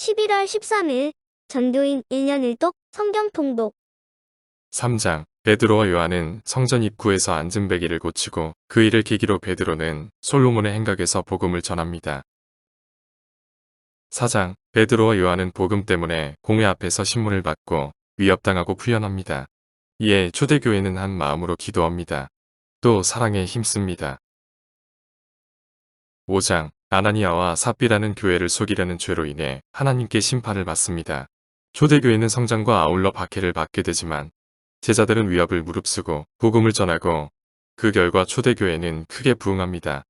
11월 13일 전교인 1년 1독 성경 통독 3장 베드로와 요한은 성전 입구에서 앉은 베개를 고치고 그 일을 계기로 베드로는 솔로몬의 행각에서 복음을 전합니다. 4장 베드로와 요한은 복음 때문에 공회 앞에서 신문을 받고 위협당하고 풀려납니다. 이에 초대교회는 한 마음으로 기도합니다. 또 사랑에 힘씁니다. 5장 아나니아와 삽비라는 교회를 속이려는 죄로 인해 하나님께 심판을 받습니다. 초대교회는 성장과 아울러 박해를 받게 되지만 제자들은 위협을 무릅쓰고 복음을 전하고 그 결과 초대교회는 크게 부흥합니다.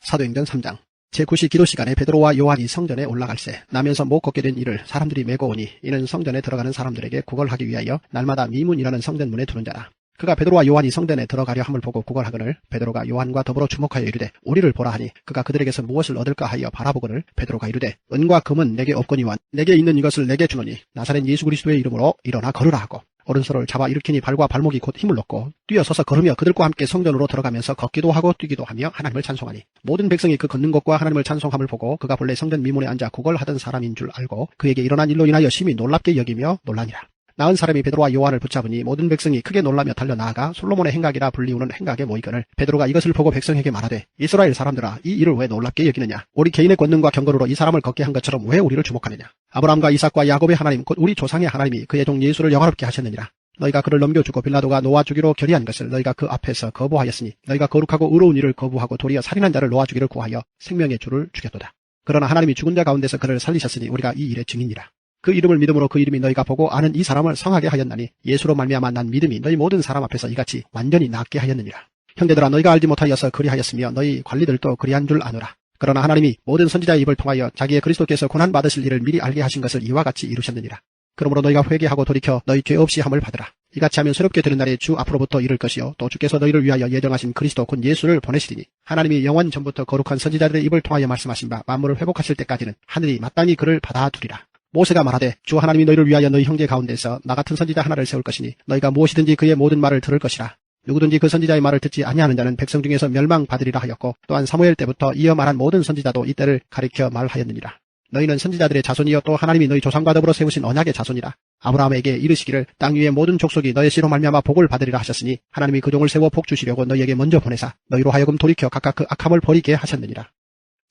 사도행전 3장 제9시 기도 시간에 베드로와 요한이 성전에 올라갈새 나면서 못 걷게 된 이를 사람들이 메고 오니 이는 성전에 들어가는 사람들에게 구걸하기 위하여 날마다 미문이라는 성전문에 두는 자라. 그가 베드로와 요한이 성전에 들어가려 함을 보고 구걸하거늘 베드로가 요한과 더불어 주목하여 이르되 우리를 보라 하니 그가 그들에게서 무엇을 얻을까 하여 바라보거늘 베드로가 이르되 은과 금은 내게 없거니와 내게 있는 이것을 내게 주노니 나사렛 예수 그리스도의 이름으로 일어나 걸으라 하고 오른손을 잡아 일으키니 발과 발목이 곧 힘을 얻고 뛰어서서 걸으며 그들과 함께 성전으로 들어가면서 걷기도 하고 뛰기도 하며 하나님을 찬송하니 모든 백성이 그 걷는 것과 하나님을 찬송함을 보고 그가 본래 성전 미문에 앉아 구걸하던 사람인 줄 알고 그에게 일어난 일로 인하여 심히 놀랍게 여기며 놀라니라. 나은 사람이 베드로와 요한을 붙잡으니 모든 백성이 크게 놀라며 달려 나아가 솔로몬의 행각이라 불리우는 행각에 모이거늘 베드로가 이것을 보고 백성에게 말하되 이스라엘 사람들아 이 일을 왜 놀랍게 여기느냐 우리 개인의 권능과 경건으로 이 사람을 걷게 한 것처럼 왜 우리를 주목하느냐 아브라함과 이삭과 야곱의 하나님 곧 우리 조상의 하나님이 그의 종 예수를 영화롭게 하셨느니라 너희가 그를 넘겨주고 빌라도가 놓아주기로 결의한 것을 너희가 그 앞에서 거부하였으니 너희가 거룩하고 의로운 일을 거부하고 도리어 살인한 자를 놓아주기를 구하여 생명의 주를 죽였도다. 그러나 하나님이 죽은 자 가운데서 그를 살리셨으니 우리가 이 일의 증인이라. 그 이름을 믿음으로 그 이름이 너희가 보고 아는 이 사람을 성하게 하였나니 예수로 말미암아 난 믿음이 너희 모든 사람 앞에서 이같이 완전히 낫게 하였느니라. 형제들아 너희가 알지 못하여서 그리하였으며 너희 관리들도 그리한 줄 아노라. 그러나 하나님이 모든 선지자의 입을 통하여 자기의 그리스도께서 고난 받으실 일을 미리 알게 하신 것을 이와 같이 이루셨느니라. 그러므로 너희가 회개하고 돌이켜 너희 죄 없이 함을 받으라. 이같이 하면 새롭게 되는 날에 주 앞으로부터 이를 것이요 또 주께서 너희를 위하여 예정하신 그리스도 곧 예수를 보내시리니 하나님이 영원 전부터 거룩한 선지자들의 입을 통하여 말씀하신 바 만물을 회복하실 때까지는 하늘이 마땅히 그를 받아두리라. 모세가 말하되 주 하나님이 너희를 위하여 너희 형제 가운데서 나 같은 선지자 하나를 세울 것이니 너희가 무엇이든지 그의 모든 말을 들을 것이라. 누구든지 그 선지자의 말을 듣지 아니하는 자는 백성 중에서 멸망받으리라 하였고 또한 사무엘 때부터 이어 말한 모든 선지자도 이때를 가리켜 말하였느니라. 너희는 선지자들의 자손이요 또 하나님이 너희 조상과 더불어 세우신 언약의 자손이라. 아브라함에게 이르시기를 땅 위의 모든 족속이 너의 씨로 말미암아 복을 받으리라 하셨으니 하나님이 그 종을 세워 복 주시려고 너희에게 먼저 보내사 너희로 하여금 돌이켜 각각 그 악함을 버리게 하셨느니라.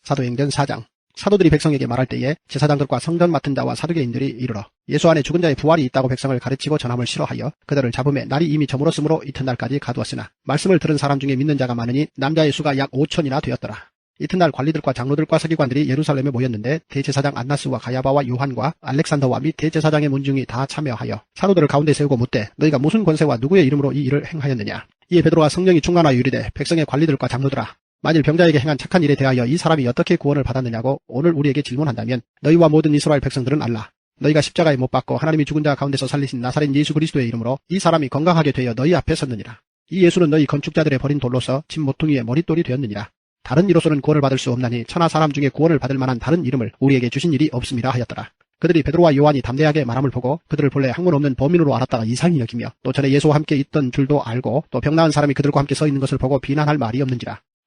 사도행전 4장 사도들이 백성에게 말할 때에 제사장들과 성전 맡은 자와 사두개인들이 이르러 예수 안에 죽은 자의 부활이 있다고 백성을 가르치고 전함을 싫어하여 그들을 잡음에 날이 이미 저물었으므로 이튿날까지 가두었으나 말씀을 들은 사람 중에 믿는 자가 많으니 남자의 수가 약 5천이나 되었더라. 이튿날 관리들과 장로들과 서기관들이 예루살렘에 모였는데 대제사장 안나스와 가야바와 요한과 알렉산더와 및 대제사장의 문중이 다 참여하여 사도들을 가운데 세우고 묻되 너희가 무슨 권세와 누구의 이름으로 이 일을 행하였느냐 이에 베드로가 성령이 충만하여 이르되 백성의 관리들과 장로들아 만일 병자에게 행한 착한 일에 대하여 이 사람이 어떻게 구원을 받았느냐고 오늘 우리에게 질문한다면 너희와 모든 이스라엘 백성들은 알라. 너희가 십자가에 못 박고 하나님이 죽은 자 가운데서 살리신 나사렛 예수 그리스도의 이름으로 이 사람이 건강하게 되어 너희 앞에 섰느니라. 이 예수는 너희 건축자들의 버린 돌로서 집 모퉁이의 머릿돌이 되었느니라. 다른 이로서는 구원을 받을 수 없나니 천하 사람 중에 구원을 받을 만한 다른 이름을 우리에게 주신 일이 없음이라 하였더라. 그들이 베드로와 요한이 담대하게 말함을 보고 그들을 본래 학문 없는 범인으로 알았다가 이상히 여기며 또 전에 예수와 함께 있던 줄도 알고 또 병 나은 사람이 그들과 함께 서 있는 것을 보고 비난할 말이 없는지라.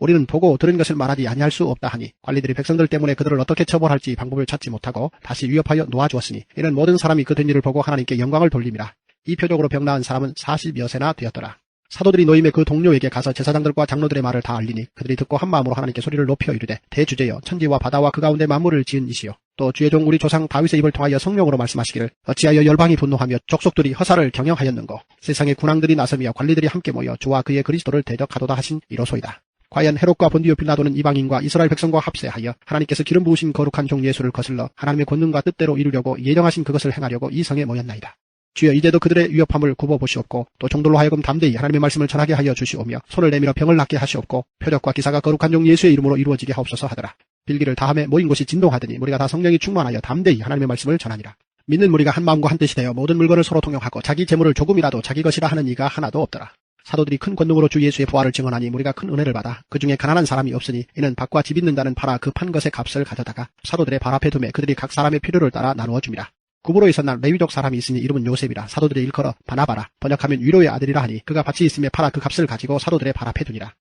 우리는 보고 들은 것을 말하지 아니할 수 없다 하니 관리들이 백성들 때문에 그들을 어떻게 처벌할지 방법을 찾지 못하고 다시 위협하여 놓아주었으니 이는 모든 사람이 그 된 일을 보고 하나님께 영광을 돌림이라. 이 표적으로 병 나은 사람은 40여 세나 되었더라. 사도들이 노임의 그 동료에게 가서 제사장들과 장로들의 말을 다 알리니 그들이 듣고 한 마음으로 하나님께 소리를 높여 이르되 대주제여 천지와 바다와 그 가운데 만물을 지은 이시여 또 주의 종 우리 조상 다윗의 입을 통하여 성령으로 말씀하시기를 어찌하여 열방이 분노하며 족속들이 허사를 경영하였는고 세상의 군왕들이 나서며 관리들이 함께 모여 주와 그의 그리스도를 대적하도다 하신 이로소이다. 과연 헤롯과 본디오 빌라도는 이방인과 이스라엘 백성과 합세하여 하나님께서 기름 부으신 거룩한 종 예수를 거슬러 하나님의 권능과 뜻대로 이루려고 예정하신 그것을 행하려고 이 성에 모였나이다. 주여 이제도 그들의 위협함을 굽어보시옵고 또 종들로 하여금 담대히 하나님의 말씀을 전하게 하여 주시오며 손을 내밀어 병을 낫게 하시옵고 표적과 기사가 거룩한 종 예수의 이름으로 이루어지게 하옵소서 하더라. 빌기를 다함에 모인 곳이 진동하더니 우리가 다 성령이 충만하여 담대히 하나님의 말씀을 전하니라. 믿는 무리가 한 마음과 한 뜻이 되어 모든 물건을 서로 통용하고 자기 재물을 조금이라도 자기 것이라 하는 이가 하나도 없더라. 사도들이 큰 권능으로 주 예수의 부활을 증언하니 우리가 큰 은혜를 받아 그 중에 가난한 사람이 없으니 이는 밭과 집 있는 자는 팔아 그 판 것의 값을 가져다가 사도들의 발 앞에 두매 그들이 각 사람의 필요를 따라 나누어 줍니다. 구부로 있었날 레위족 사람이 있으니 이름은 요셉이라 사도들이 일컬어 바나바라 번역하면 위로의 아들이라 하니 그가 밭이 있음에 팔아 그 값을 가지고 사도들의 발 앞에 두니라.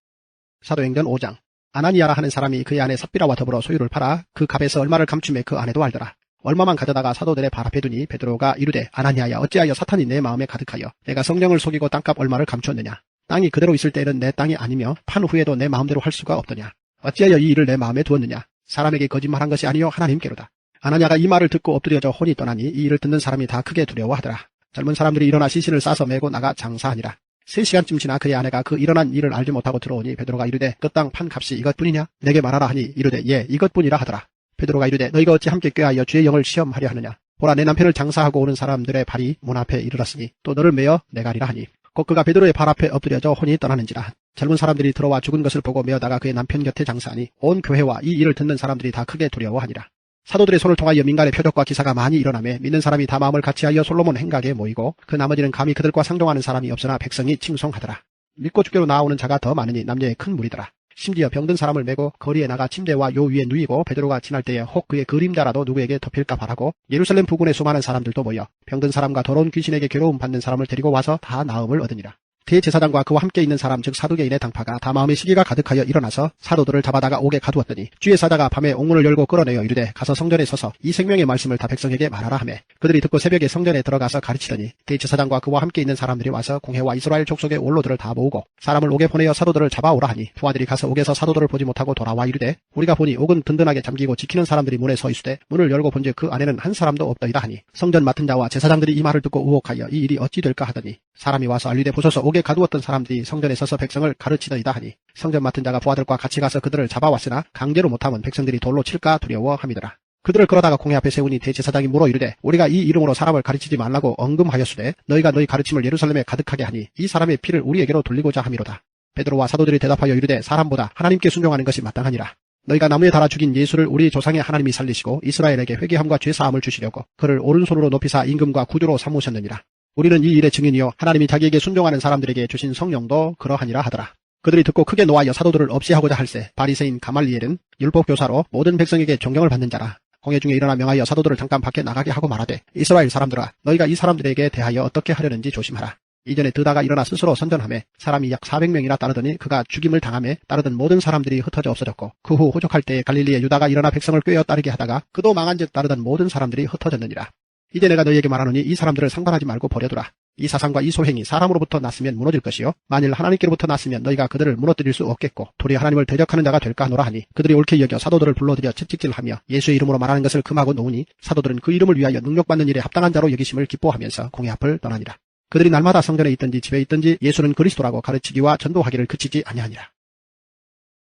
사도행전 5장 아나니아라 하는 사람이 그의 아내 삽비라와 더불어 소유를 팔아 그 값에서 얼마를 감춤에 그 아내도 알더라. 얼마만 가져다가 사도들의 발 앞에 두니 베드로가 이르되 아나니아야 어찌하여 사탄이 내 마음에 가득하여 내가 성령을 속이고 땅값 얼마를 감추었느냐? 땅이 그대로 있을 때에는 내 땅이 아니며 판 후에도 내 마음대로 할 수가 없더냐? 어찌하여 이 일을 내 마음에 두었느냐? 사람에게 거짓말한 것이 아니요 하나님께로다. 아나니아가 이 말을 듣고 엎드려져 혼이 떠나니 이 일을 듣는 사람이 다 크게 두려워하더라. 젊은 사람들이 일어나 시신을 싸서 메고 나가 장사하니라. 세 시간쯤 지나 그의 아내가 그 일어난 일을 알지 못하고 들어오니 베드로가 이르되 그 땅 판 값이 이것뿐이냐? 내게 말하라 하니 이르되 예 이것뿐이라 하더라 베드로가 이르되 너희가 어찌 함께 꾀하여 주의 영을 시험하려 하느냐? 보라 내 남편을 장사하고 오는 사람들의 발이 문 앞에 이르렀으니 또 너를 메어 내가리라 하니. 곧 그가 베드로의 발 앞에 엎드려져 혼이 떠나는지라. 젊은 사람들이 들어와 죽은 것을 보고 메어다가 그의 남편 곁에 장사하니 온 교회와 이 일을 듣는 사람들이 다 크게 두려워하니라. 사도들의 손을 통하여 민간의 표적과 기사가 많이 일어나며 믿는 사람이 다 마음을 같이하여 솔로몬 행각에 모이고 그 나머지는 감히 그들과 상종하는 사람이 없으나 백성이 칭송하더라. 믿고 주께로 나아오는 자가 더 많으니 남녀의 큰 무리더라 심지어 병든 사람을 메고 거리에 나가 침대와 요 위에 누이고 베드로가 지날 때에 혹 그의 그림자라도 누구에게 덮일까 바라고 예루살렘 부근의 수많은 사람들도 모여 병든 사람과 더러운 귀신에게 괴로움 받는 사람을 데리고 와서 다 나음을 얻으니라. 대제사장과 그와 함께 있는 사람 즉 사두개인의 당파가 다 마음의 시기가 가득하여 일어나서 사도들을 잡아다가 옥에 가두었더니 주의 사자가 밤에 옥문을 열고 끌어내어 이르되 가서 성전에 서서 이 생명의 말씀을 다 백성에게 말하라 하매. 그들이 듣고 새벽에 성전에 들어가서 가르치더니 대제사장과 그와 함께 있는 사람들이 와서 공회와 이스라엘 족속의 원로들을 다 모으고 사람을 옥에 보내어 사도들을 잡아오라 하니 부하들이 가서 옥에서 사도들을 보지 못하고 돌아와 이르되 우리가 보니 옥은 든든하게 잠기고 지키는 사람들이 문에 서 있으되 문을 열고 본즉 그 안에는 한 사람도 없더이다 하니 성전 맡은 자와 제사장들이 이 말을 듣고 의혹하여 이 일이 어찌 될까 하더니 사람이 와서 알리되 보소서 옥에 가두었던 사람들이 성전에 서서 백성을 가르치더이다 하니 성전 맡은 자가 부하들과 같이 가서 그들을 잡아왔으나 강제로 못하면 백성들이 돌로 칠까 두려워함이더라. 그들을 끌어다가 공회 앞에 세우니 대제사장이 물어 이르되 우리가 이 이름으로 사람을 가르치지 말라고 언금하였으되 너희가 너희 가르침을 예루살렘에 가득하게 하니 이 사람의 피를 우리에게로 돌리고자 함이로다. 베드로와 사도들이 대답하여 이르되 사람보다 하나님께 순종하는 것이 마땅하니라. 너희가 나무에 달아 죽인 예수를 우리 조상의 하나님이 살리시고 이스라엘에게 회개함과 죄사함을 주시려고 그를 오른손으로 높이사 임금과 구두로 삼으셨느니라. 우리는 이 일의 증인이요 하나님이 자기에게 순종하는 사람들에게 주신 성령도 그러하니라 하더라. 그들이 듣고 크게 노하여 사도들을 없이 하고자 할세 바리새인 가말리엘은 율법 교사로 모든 백성에게 존경을 받는 자라. 공회 중에 일어나 명하여 사도들을 잠깐 밖에 나가게 하고 말하되 이스라엘 사람들아 너희가 이 사람들에게 대하여 어떻게 하려는지 조심하라. 이전에 드다가 일어나 스스로 선전함에 사람이 약 400명이나 따르더니 그가 죽임을 당함에 따르던 모든 사람들이 흩어져 없어졌고 그 후 호족할 때에 갈릴리에 유다가 일어나 백성을 꿰어 따르게 하다가 그도 망한즉 따르던 모든 사람들이 흩어졌느니라. 이제 내가 너희에게 말하노니 이 사람들을 상관하지 말고 버려두라. 이 사상과 이 소행이 사람으로부터 났으면 무너질 것이요 만일 하나님께로부터 났으면 너희가 그들을 무너뜨릴 수 없겠고 도리어 하나님을 대적하는 자가 될까 하노라 하니 그들이 옳게 여겨 사도들을 불러들여 채찍질하며 예수의 이름으로 말하는 것을 금하고 놓으니 사도들은 그 이름을 위하여 능력받는 일에 합당한 자로 여기심을 기뻐하면서 공회 앞을 떠나니라. 그들이 날마다 성전에 있든지 집에 있든지 예수는 그리스도라고 가르치기와 전도하기를 그치지 아니하니라.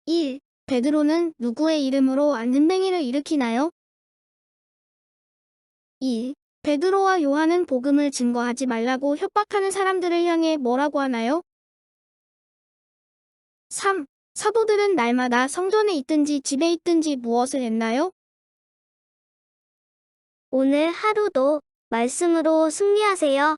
1. 베드로는 누구의 이름으로 안전뱅이를 일으키나요? 2. 베드로와 요한은 복음을 증거하지 말라고 협박하는 사람들을 향해 뭐라고 하나요? 3. 사도들은 날마다 성전에 있든지 집에 있든지 무엇을 했나요? 오늘 하루도 말씀으로 승리하세요.